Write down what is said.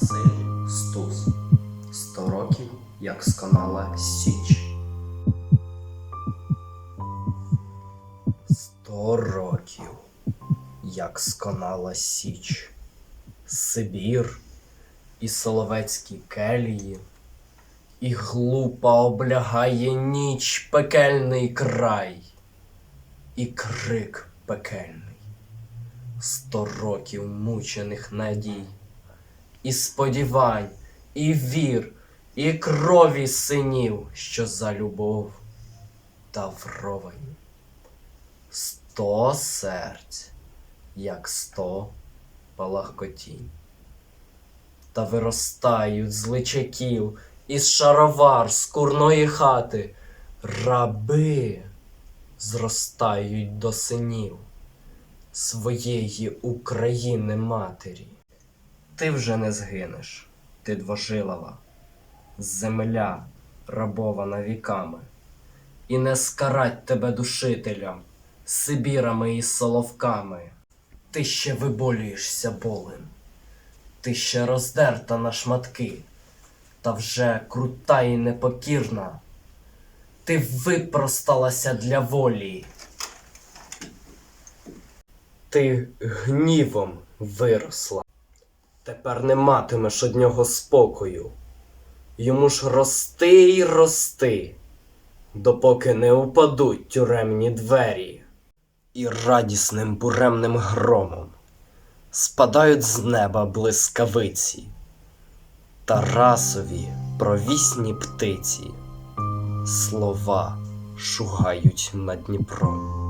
Василь Стус. Сто років, як сконала Січ. Сто років, як сконала Січ. Сибір і соловецькі келії, і глупа облягає ніч пекельний край, і крик пекельний. Сто років мучених надій і сподівань, і вір, і крові синів, що за любов тавровані. Сто серць, як сто палахкотінь. Та виростають з личаків із шаровар з курної хати. Раби зростають до синів своєї України матері. Ти вже не згинеш, ти двожилова, земля рабована віками, і не скарать тебе душителям, Сибірами і соловками. Ти ще виболюєшся болем, ти ще роздерта на шматки, та вже крута і непокірна. Ти випросталася для волі. Ти гнівом виросла. Тепер не матимеш од нього спокою. Йому ж рости й рости, допоки не упадуть тюремні двері, і радісним буремним громом спадають з неба блискавиці, Тарасові провісні птиці, слова шугають над Дніпром.